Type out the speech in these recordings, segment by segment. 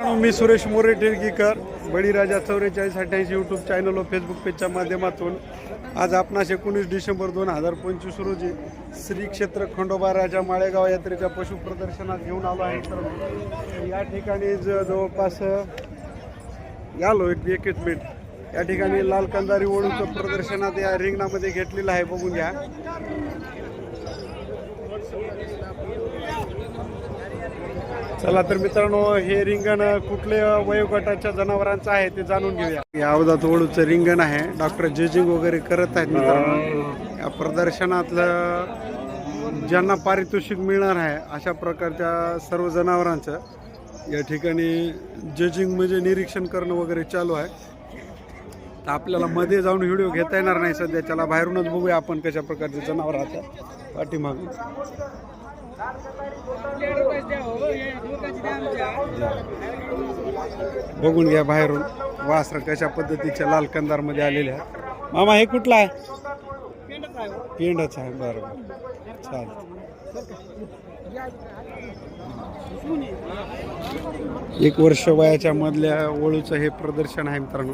मी सुरेश मोरे टिळकीकर बळीराजा चौवेचाळीस अठ्ठ्याऐंशी YouTube channel व फेसबुक पेजच्या माध्यमातून. आज आपणास एकोणीस डिसेंबर दोन हजार पंचवीस रोजी श्री क्षेत्र खंडोबा राजा माळेगाव यात्रेच्या पशु प्रदर्शनात घेऊन आलो आहे. तर या ठिकाणी ज- जवळपास आलो एक एकच मिनिट या ठिकाणी लाल कंदारी ओळूचं प्रदर्शनात या रिंगणामध्ये घेतलेलं आहे. बघून घ्या. चला तर मित्रांनो हे रिंगण कुठल्या वयोगटाच्या जनावरांचं आहे ते जाणून घेऊया. या अवधात ओळूचं रिंगण आहे. डॉक्टर जजिंग वगैरे करत आहेत मित्रांनो. या प्रदर्शनातलं ज्यांना पारितोषिक मिळणार आहे अशा प्रकारच्या सर्व जनावरांचं. या ठिकाणी जजिंग म्हणजे निरीक्षण करणं वगैरे चालू आहे. तर आपल्याला मध्ये जाऊन व्हिडिओ घेता येणार नाही सध्या. त्याला बाहेरूनच बघूया आपण कशा प्रकारचे जनावर आता पाठीमागून बघून घ्या बाहेरून. वासर कशा पद्धतीच्या लाल कंदारमध्ये आलेले आहेत. मामा हे कुठला आहे? पेंडच आहे. बरं बरं. चालेल. एक वर्ष वयाच्या मधल्या ओळूचं हे प्रदर्शन आहे मित्रांनो.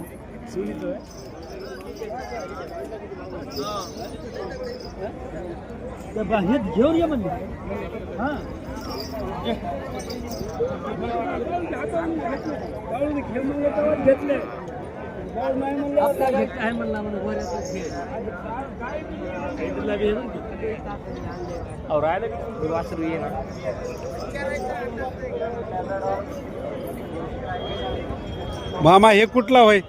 घेऊन ये म्हणजे हा. घेतले आहे म्हणला म्हणून राहिलं? हे वासरू ये ना. मामा हे कुठला होय?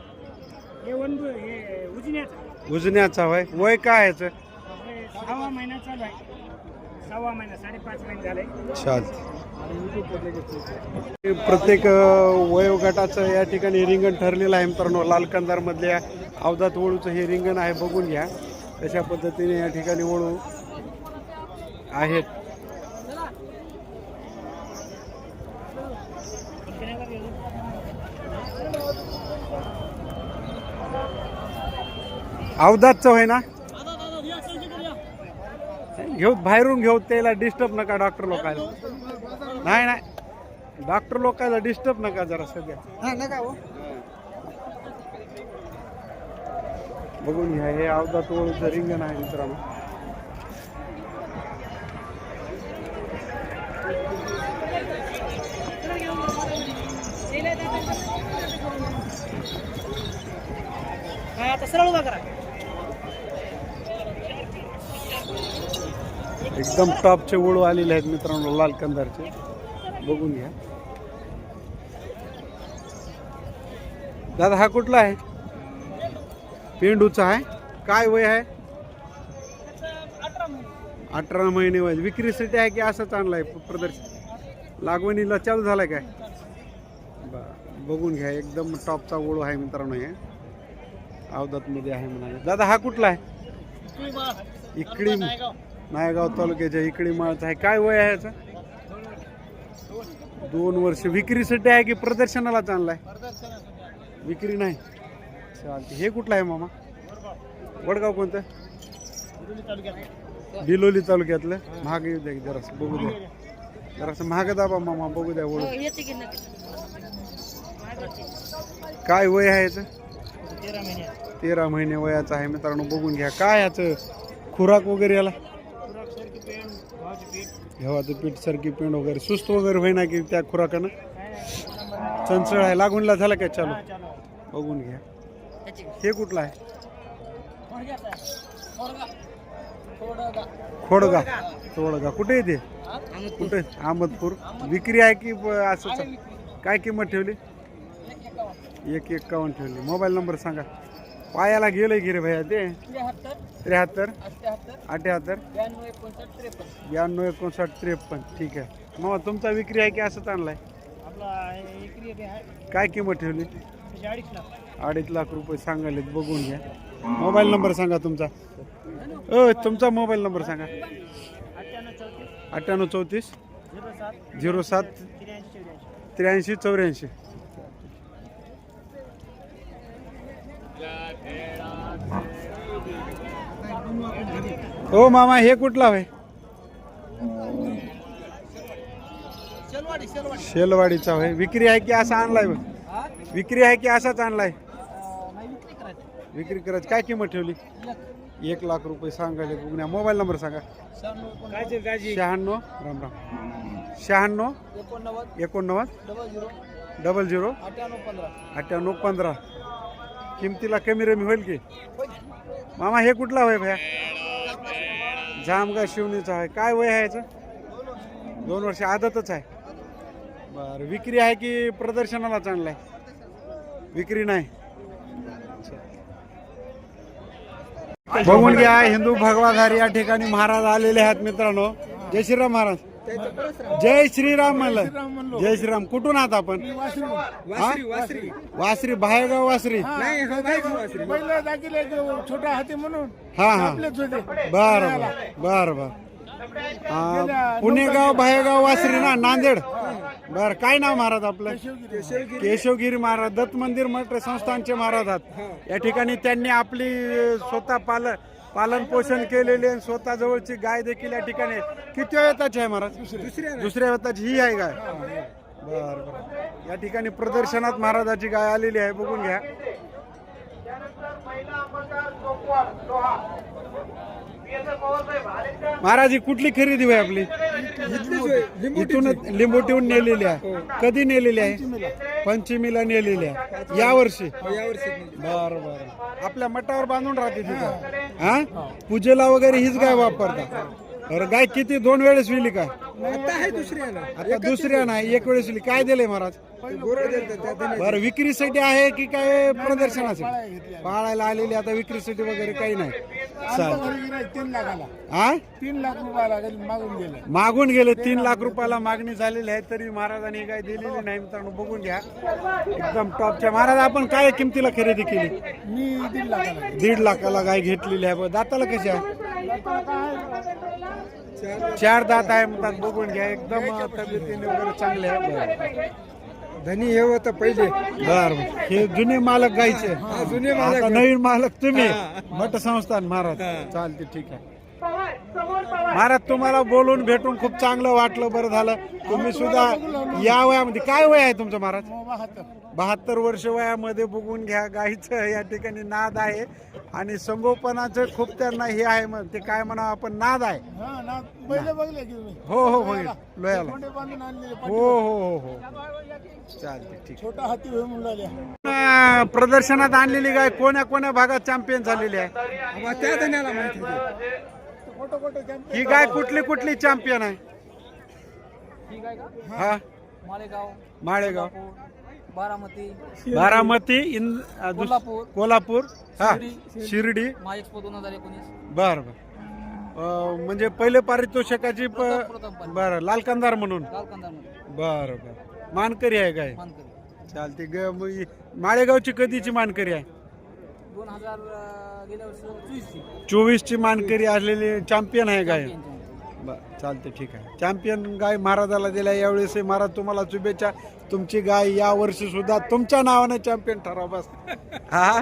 हे हे उजण्याचं होय. वय काय आहे याचं? सहावा महिना चालू आहे. सहावा महिना साडेपाच महिने झाले. चालतं प्रत्येक अ, वयोगटाचं या ठिकाणी रिंगण ठरलेलं आहे मित्रांनो. लाल कंदार मधल्या अवधात वळूचं हे रिंगण आहे बघून घ्या. कशा पद्धतीने या ठिकाणी वळू आहेत. अवधातचं होय ना? घेऊ बाहेरून घेऊ त्याला डिस्टर्ब नका डॉक्टर लोकांना. नाही नाही. डॉक्टर लोकांना डिस्टर्ब नका जरा सध्या. हा नका हो. बघून घ्या हे अवधात ओळूचं रिंगण आहे मित्रांनो. हा आता सरळ उभा करा. एकदम टॉपचे ओळू आलेले आहेत मित्रांनो लाल कंदारचे. बघून घ्या. दादा हा कुठला आहे? पेंडूचा आहे. काय वय आहे? अठरा महिने वय. विक्रीसाठी आहे की असंच आणलाय प्रदर्शन? लागवणीला चालू झालाय काय? बघून घ्या. एकदम टॉपचा ओळू आहे मित्रांनो हे. अवधातमध्ये आहे म्हणाले. दादा हा कुठला आहे? इकडे नायगाव तालुक्याच्या इकडे माळचा आहे. काय वय आहे याचं? दोन वर्ष. विक्रीसाठी आहे की प्रदर्शनालाच आहे विक्री नाही. चालते हे कुठलं आहे मामा? वडगाव कोणतं? बिलोली तालुक्यातलं. महाग येऊ द्या की जरासं बघू द्या. जरासं महाग दाबा मामा बघू द्या ओळख काय वय आहे याचं? तेरा महिने वयाचं आहे मित्रांनो बघून घ्या. काय याचं? खुराक वगैरे याला खुराक सारखी पेंड भावाची पीठ गव्हाचं पीठ सरकी पेंड वगैरे सुस्त वगैरे होईना की त्या खुराकानं? चंचळ आहे. लागूनला झाला काय चालू? बघून घ्या. हे कुठलं आहे? खोडगा. तोडगा कुठे येते कुठे? अहमदपूर. विक्री आहे की असं काय किंमत ठेवली? एक एक्कावन्न ठेवली. मोबाईल नंबर सांगा. पायाला गेलंय गिरे भैया ते? त्र्याहत्तर. अठ्याहत्तर. ब्याण्णव एकोणसाठ त्रेपन्न. ठीक आहे. मग तुमचा विक्री आहे की असंच आणलाय काय किंमत ठेवली? अडीच लाख. रुपये सांगायले बघून घ्या. मोबाईल नंबर सांगा तुमचा. अ तुमचा मोबाईल नंबर सांगा. अठ्ठ्याण्णव चौतीस. झिरो सात. त्र्याऐंशी चौऱ्याऐंशी. हो मामा हे कुठला आहे? शेलवाडीचा होय विक्री आहे की असा आणलाय विक्री आहे की असाच आणलाय? विक्री करायची. काय किंमत ठेवली? एक लाख रुपये सांगायचे बघून मोबाईल नंबर सांगा. शहाण्णव राम राम. शहाण्णव एकोणनव्वद डबल झिरो अठ्ठ्याण्णव पंधरा. किमतीला कमी रमी होईल की? मामा हे कुठला होय भया? जामगा शिवणीचा आहे. काय वय आहे याचं? दोन वर्ष आदतच आहे. बरं विक्री आहे की प्रदर्शनाला चांगला आहे विक्री नाही. बघून घ्या हिंदू भगवाधारी या ठिकाणी महाराज आलेले आहेत मित्रांनो. जय श्रीराम महाराज. जय श्रीराम म्हणलं. जय श्रीराम. कुठून आहात आपण? हा? वासरी बाहेरगाव वासरी. पहिलं दाखिले छोटा हाती म्हणून. हा हा. बर बर. बर बर. पुणेगाव बाहेरगाव वासरी ना नांदेड? बर काय नाव महाराज आपलं? केशवगिरी. महाराज दत्त मंदिर मठ संस्थानचे महाराज आहात. या ठिकाणी त्यांनी आपली स्वतः पाल पालन पोषण केलेली आणि स्वतः जवळची गाय देखील या ठिकाणी. किती वेताची आहे महाराज? दुसऱ्या वेताची ही आहे गाय. बर बर. या ठिकाणी प्रदर्शनात महाराजाची गाय आलेली आहे. बघून घ्या. महाराज ही कुठली खरेदी होय आपली? इथूनच लिंबोटीहून नेलेली आहे. कधी नेलेली आहे? पंचमीला. नेलेली आहे. या वर्षी? बर बर. आपल्या मठावर बांधून राहते तिथं हा? पूजेला वगैरे हीच गाय वापरता. बरं गाय किती? दोन वेळेस विली काय? आता दुसऱ्या नाही एक वेळेस विली. काय दिले महाराज? बरं विक्रीसाठी आहे की काय प्रदर्शनासाठी? पाळायला आलेली आता विक्रीसाठी वगैरे काही नाही. हा तीन लाख रुपयाला मागून गेले. मागून गेले तीन लाख रुपयाला मागणी झालेली आहे तरी महाराजांनी काय दिलेली नाही मित्रांनो बघून घ्या. एकदम टॉपच्या महाराज आपण काय किमतीला खरेदी केली? मी दीड लाखाला दीड लाखाला गाय घेतलेली आहे. दाताला कशी आहे? चार दात आहे म्हणतात बघून घ्या. एकदम तब्येतीने वगैरे चांगले आहे. धनी हे होतं पहिले. बर हे जुने मालक गायचे. जुने आता नवीन मालक तुम्ही. मठ संस्थान महाराज. चालते ठीक आहे. महाराज तुम्हाला बोलून भेटून खूप चांगलं वाटलं बरं झालं. तुम्ही सुद्धा या वयामध्ये काय वय आहे तुमचं महाराज? बहात्तर वर्ष वयामध्ये बघून घ्या गाईचं या ठिकाणी नाद आहे. आणि संगोपनाचं खूप त्यांना हे आहे मग ते काय म्हणा आपण नाद आहे. हा ना पहिले बघले की तुम्ही. हो हो हो लोयाला. हो हो हो हो. चालते ठीक. छोटा हाती म्हणून प्रदर्शनात आणलेली गाय कोण्या कोण्या भागात चॅम्पियन झालेली आहे? त्या धन्याला माहिती ही गाय कुठली कुठली चॅम्पियन आहे? हा मालेगाव माळेगाव. बारामती. बारामती इन अं, दुस- कोल्हापूर. कोल्हापूर. हा शिर्डी. शिर्डी. मा एक्सपो दोन हजार एकोणीस. बर बर. अं, म्हणजे पहिले पारितोषिकाची प- प्रथम- प्रथम पारितोषिक. बर लालकंदार म्हणून. बर बर. मानकरी आहे मानकरी. चालते ग मग ही माळेगावची कधीची मानकरी आहे? दोन हजार गेल्या वर्षी चोवीसची. चोवीसची मानकरी असलेली चॅम्पियन आहे गाय. बर चालते ठीक आहे. चॅम्पियन गाय महाराजाला दिल्या यावेळेस महाराज तुम्हाला शुभेच्छा. तुमची गाय या वर्षी सुद्धा तुमच्या नावाने चॅम्पियन ठराव बस. हा?